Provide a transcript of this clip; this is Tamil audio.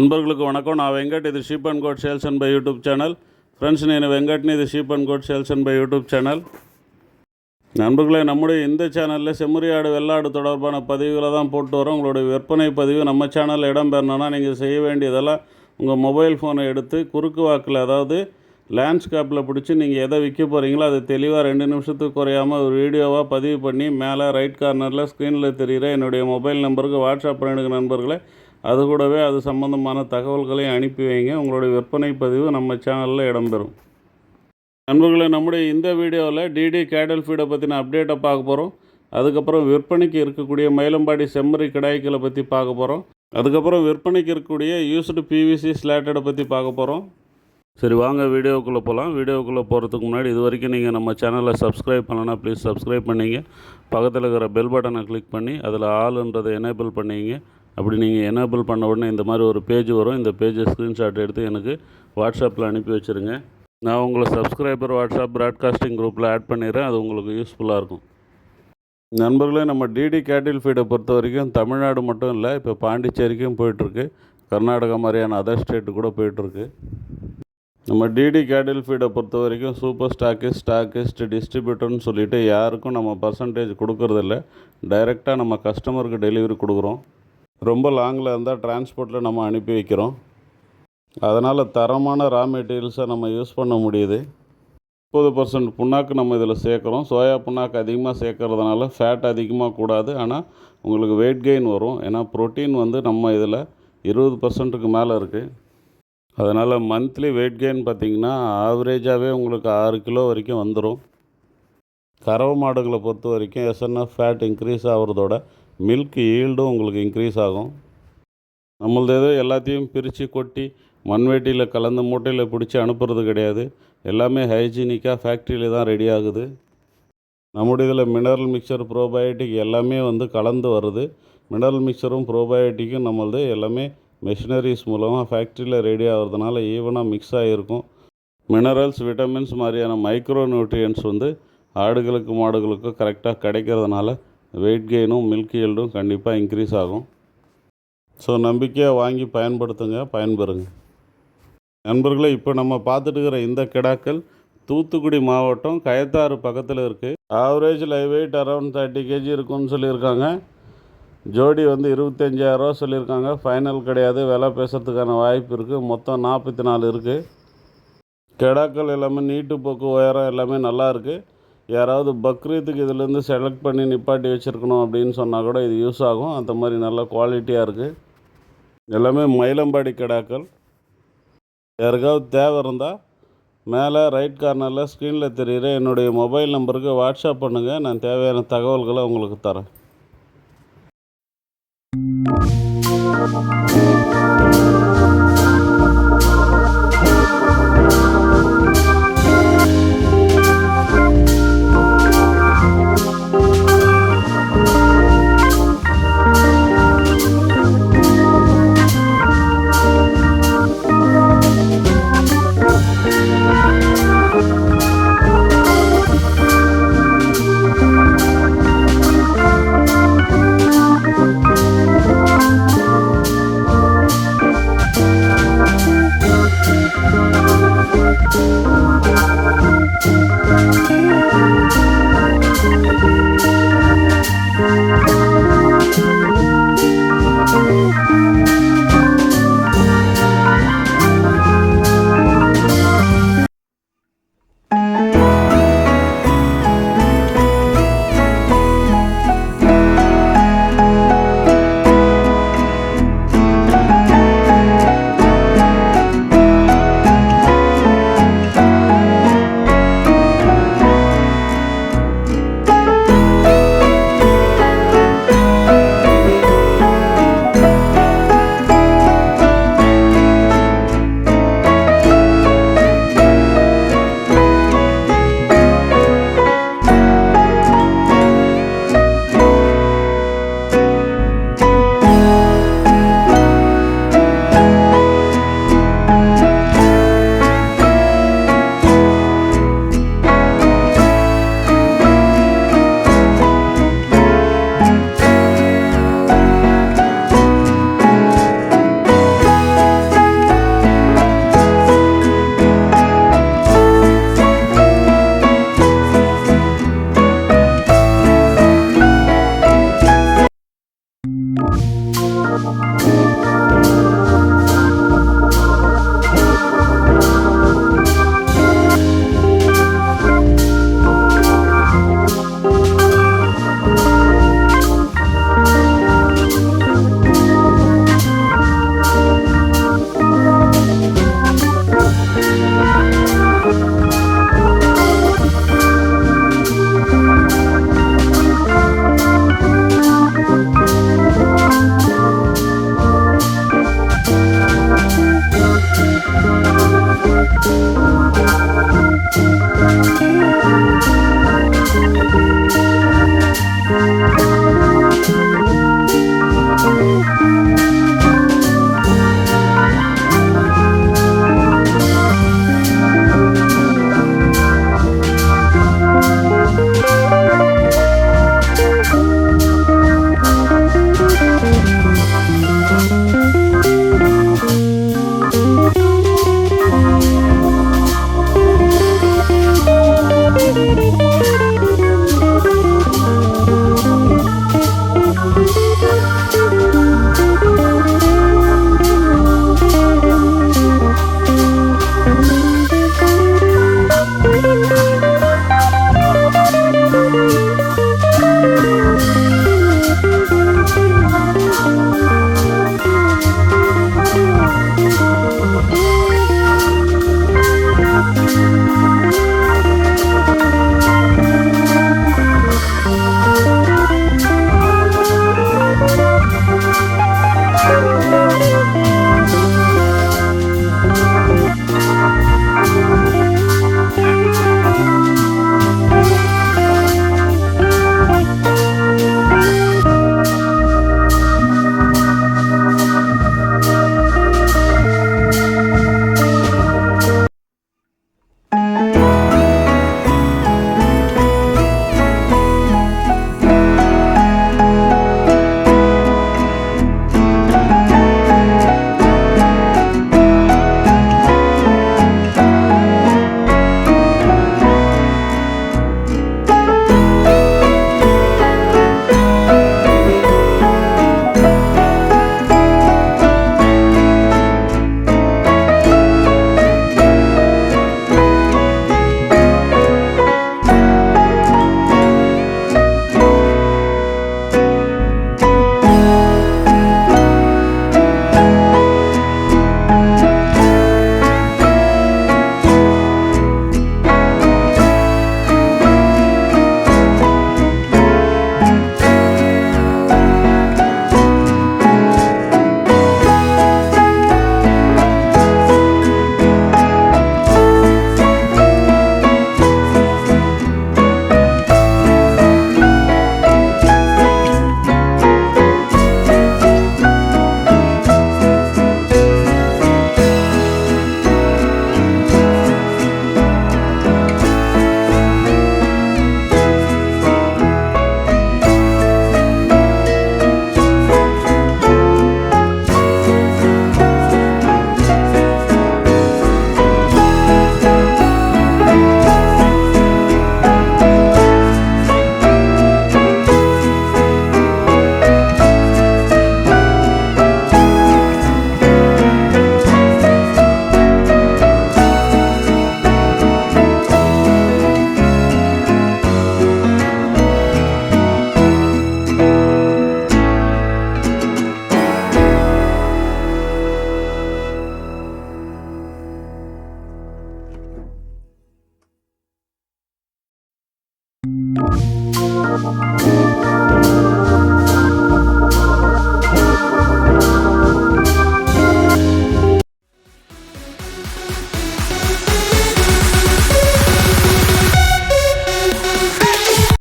நண்பர்களுக்கு வணக்கம். நான் வெங்கட். ఇది sheep and goat sales and buy YouTube channel friends நான் வெங்கட்னி இது sheep and goat sales and buy YouTube channel நண்பர்களே நம்முடைய இந்த சேனலில் செம்மறியாடு வெள்ளாடு தொடர்பான பதிவுகளை தான் போட்டு வரோம். உங்களுடைய விற்பனை பதிவு நம்ம சேனலில் இடம்பெறணும்னா நீங்கள் செய்ய வேண்டியதெல்லாம் உங்கள் மொபைல் ஃபோனை எடுத்து குறுக்கு வாக்கில் அதாவது லேண்ட்ஸ்கேப்பில் பிடிச்சி நீங்கள் எதை விற்க போகிறீங்களோ அது தெளிவாக ரெண்டு நிமிஷத்துக்கு குறையாமல் ஒரு வீடியோவாக பதிவு பண்ணி மேலே ரைட் கார்னரில் ஸ்க்ரீனில் தெரிகிற என்னுடைய மொபைல் நம்பருக்கு வாட்ஸ்அப் பண்ணிடுங்க நண்பர்களை. அது கூடவே அது சம்மந்தமான தகவல்களையும் அனுப்பி வைங்க. உங்களுடைய விற்பனை பதிவு நம்ம சேனலில் இடம்பெறும். நண்பர்களே நம்முடைய இந்த வீடியோவில் டிடி கேடல் ஃபீடை பற்றின அப்டேட்டை பார்க்க போகிறோம் அதுக்கப்புறம் விற்பனைக்கு இருக்கக்கூடிய மயிலம்பாடி செம்மறி கிடாய்க்களை பற்றி பார்க்க போகிறோம் அதுக்கப்புறம் விற்பனைக்கு இருக்கக்கூடிய யூஸ்டு பிவிசி ஸ்லாட்டடை பற்றி பார்க்க போகிறோம் சரி வாங்க வீடியோக்குள்ளே போகலாம் வீடியோக்குள்ளே போகிறதுக்கு முன்னாடி இது வரைக்கும் நீங்கள் நம்ம சேனலை சப்ஸ்கிரைப் பண்ணலன்னா ப்ளீஸ் சப்ஸ்கிரைப் பண்ணிங்க. பக்கத்தில் இருக்கிற பெல் பட்டனை கிளிக் பண்ணி அதில் ஆளுன்றதை எனேபிள் பண்ணிங்க. அப்படி நீங்கள் எனேபிள் பண்ண உடனே இந்த மாதிரி ஒரு பேஜ் வரும். இந்த பேஜை ஸ்க்ரீன்ஷாட் எடுத்து எனக்கு வாட்ஸ்அப்பில் அனுப்பி வச்சுருங்க. நான் உங்களை சப்ஸ்கிரைபர் வாட்ஸ்அப் ப்ராட்காஸ்டிங் குரூப்பில் ஆட் பண்ணிடுறேன். அது உங்களுக்கு யூஸ்ஃபுல்லாக இருக்கும். நண்பர்களே நம்ம டிடி கேட்டில் ஃபீடை பொறுத்த வரைக்கும் தமிழ்நாடு மட்டும் இல்லை இப்போ பாண்டிச்சேரிக்கும் போயிட்டுருக்கு. கர்நாடகா மாதிரியான அதர் ஸ்டேட்டு கூட போயிட்டுருக்கு. நம்ம டிடி கேட்டில் ஃபீடை பொறுத்த வரைக்கும் சூப்பர் ஸ்டாக்கிஸ்ட் ஸ்டாக்கிஸ்ட் டிஸ்ட்ரிபியூட்டர்னு சொல்லிட்டு யாருக்கும் நம்ம பர்சன்டேஜ் கொடுக்கறதில்ல. டைரெக்டாக நம்ம கஸ்டமருக்கு டெலிவரி கொடுக்குறோம். ரொம்ப லாங்கில் இருந்தால் டிரான்ஸ்போர்ட்டில் நம்ம அனுப்பி வைக்கிறோம். அதனால் தரமான ரா மெட்டீரியல்ஸை நம்ம யூஸ் பண்ண முடியுது. முப்பது பர்சன்ட் புண்ணாக்கு நம்ம இதில் சேர்க்குறோம். சோயா புண்ணாக்கு அதிகமாக சேர்க்கறதுனால ஃபேட் அதிகமாக கூடாது. ஆனால் உங்களுக்கு வெயிட் கெயின் வரும். ஏன்னா ப்ரோட்டீன் வந்து நம்ம இதில் இருபது பர்சன்ட்டுக்கு மேலே இருக்குது அதனால் மந்த்லி வெயிட் கெயின் பார்த்திங்கன்னா ஆவரேஜாகவே உங்களுக்கு ஆறு கிலோ வரைக்கும் வந்துடும் கறவை மாடுகளை பொறுத்த வரைக்கும் எஸ்என்எஃப் ஃபேட் இன்க்ரீஸ் ஆகிறதோட மில்க் ஈல்டும் உங்களுக்கு இன்க்ரீஸ் ஆகும். நம்மளது ஏதோ எல்லாத்தையும் பிரித்து கொட்டி மண்வெட்டியில் கலந்து மூட்டையில் பிடிச்சி அனுப்புறது கிடையாது. எல்லாமே ஹைஜீனிக்காக ஃபேக்ட்ரியில் தான் ரெடி ஆகுது. நம்முடைய இதில் மினரல் மிக்சர் ப்ரோபயோட்டிக் எல்லாமே வந்து கலந்து வருது. மினரல் மிக்சரும் ப்ரோபயோட்டிக்கும் நம்மளது எல்லாமே மெஷினரிஸ் மூலமாக ஃபேக்ட்ரியில் ரெடி ஆகிறதுனால ஈவனாக மிக்ஸ் ஆகிருக்கும் மினரல்ஸ் விட்டமின்ஸ் மாதிரியான மைக்ரோ நியூட்ரியன்ஸ் வந்து ஆடுகளுக்கு மாடுகளுக்கும் கரெக்டாக கிடைக்கிறதுனால வெயிட் கெயினும் மில்க் ஈல்டும் கண்டிப்பாக இன்க்ரீஸ் ஆகும். ஸோ நம்பிக்கையாக வாங்கி பயன்படுத்துங்க பயன்பெறுங்க. நண்பர்களே இப்போ நம்ம பார்த்துட்டு இருக்கிற இந்த கிடாக்கள் தூத்துக்குடி மாவட்டம் கயத்தாறு பக்கத்தில் இருக்குது average live weight around thirty kg இருக்கும்னு சொல்லியிருக்காங்க. ஜோடி வந்து இருபத்தஞ்சாயிரரூவா சொல்லியிருக்காங்க. ஃபைனல் கிடையாது விலை பேசுறதுக்கான வாய்ப்பு இருக்குது மொத்தம் நாற்பத்தி நாலு இருக்குது கிடாக்கள் எல்லாமே நீட்டு போக்கு உயரம் எல்லாமே நல்லா இருக்குது யாராவது பக்ரீத்துக்கு இதுலேருந்து செலக்ட் பண்ணி நிப்பாட்டி வச்சுருக்கணும் அப்படின்னு சொன்னால் கூட இது யூஸ் ஆகும். அந்த மாதிரி நல்ல குவாலிட்டியாக இருக்குது எல்லாமே மயிலம்பாடி கிடாக்கள். யாருக்காவது தேவை இருந்தால் மேலே ரைட் கார்னரில் ஸ்க்ரீனில் தெரிகிற என்னுடைய மொபைல் நம்பருக்கு வாட்ஸ்அப் பண்ணுங்கள் நான் தேவையான தகவல்களை உங்களுக்கு தரேன். Thank you.